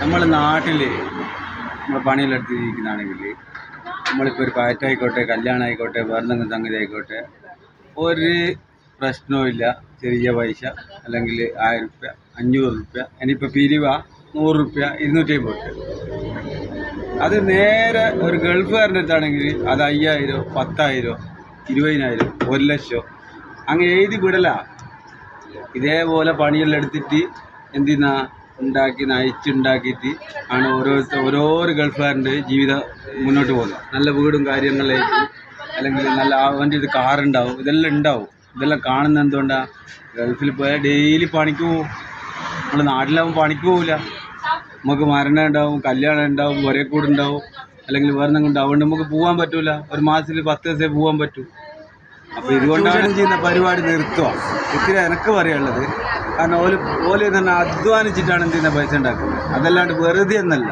നമ്മൾ നാട്ടിൽ നമ്മൾ പണിയിലെടുത്ത് ജീവിക്കുന്നതാണെങ്കിൽ നമ്മളിപ്പോൾ ഒരു പാറ്റായിക്കോട്ടെ കല്യാണം ആയിക്കോട്ടെ വേറെന്തെങ്കിലും സംഗതി ആയിക്കോട്ടെ ഒരു പ്രശ്നവുമില്ല ചെറിയ പൈസ അല്ലെങ്കിൽ ആയിരം റുപ്യ അഞ്ഞൂറ് റുപ്യ ഇനിയിപ്പോൾ പിരിവ നൂറ് റുപ്യ ഇരുന്നൂറ്റി അമ്പത് അത് നേരെ ഒരു ഗൾഫുകാരന്റെ അടുത്താണെങ്കിൽ അത് അയ്യായിരം പത്തായിരം ഇരുപതിനായിരം ഒരു ലക്ഷം. അങ്ങ് എഴുതി വിടല. ഇതേപോലെ പണിയെല്ലാം എടുത്തിട്ട് എന്തിനാ ഉണ്ടാക്കി നയിച്ചുണ്ടാക്കിയിട്ട് ആണ് ഓരോരുത്തർ ഓരോരോ ഗൾഫുകാരന്റെ ജീവിതം മുന്നോട്ട് പോകുന്നത്. നല്ല വീടും കാര്യങ്ങളിലേക്ക് അല്ലെങ്കിൽ നല്ല അവന്റെ ഇത് കാറുണ്ടാവും ഇതെല്ലാം ഉണ്ടാവും. ഇതെല്ലാം കാണുന്ന എന്തുകൊണ്ടാണ് ഗൾഫിൽ പോയാൽ ഡെയിലി പണിക്ക് പോകും നമ്മൾ നാട്ടിലാവുമ്പോൾ പണിക്ക് പോവില്ല നമുക്ക് മരണം ഉണ്ടാവും കല്യാണം ഉണ്ടാവും ഒരേ കൂടെ ഉണ്ടാവും. അല്ലെങ്കിൽ വേറെ എന്തെങ്കിലും ഉണ്ടാവും. അതുകൊണ്ട് നമുക്ക് പോകാൻ പറ്റൂല. ഒരു മാസത്തിൽ പത്ത് ദിവസമേ പോകാൻ പറ്റൂ. അപ്പോൾ ഇതുകൊണ്ടാണ് ചെയ്യുന്ന പരിപാടി നിർത്തുക. ഇത്തിരി എനിക്ക് പറയാനുള്ളത്. കാരണം ഓൽ ഓൽ തന്നെ അധ്വാനിച്ചിട്ടാണ് എന്ത് ചെയ്യുന്ന പൈസ ഉണ്ടാക്കുന്നത്? അതല്ലാണ്ട് വെറുതെ എന്നല്ല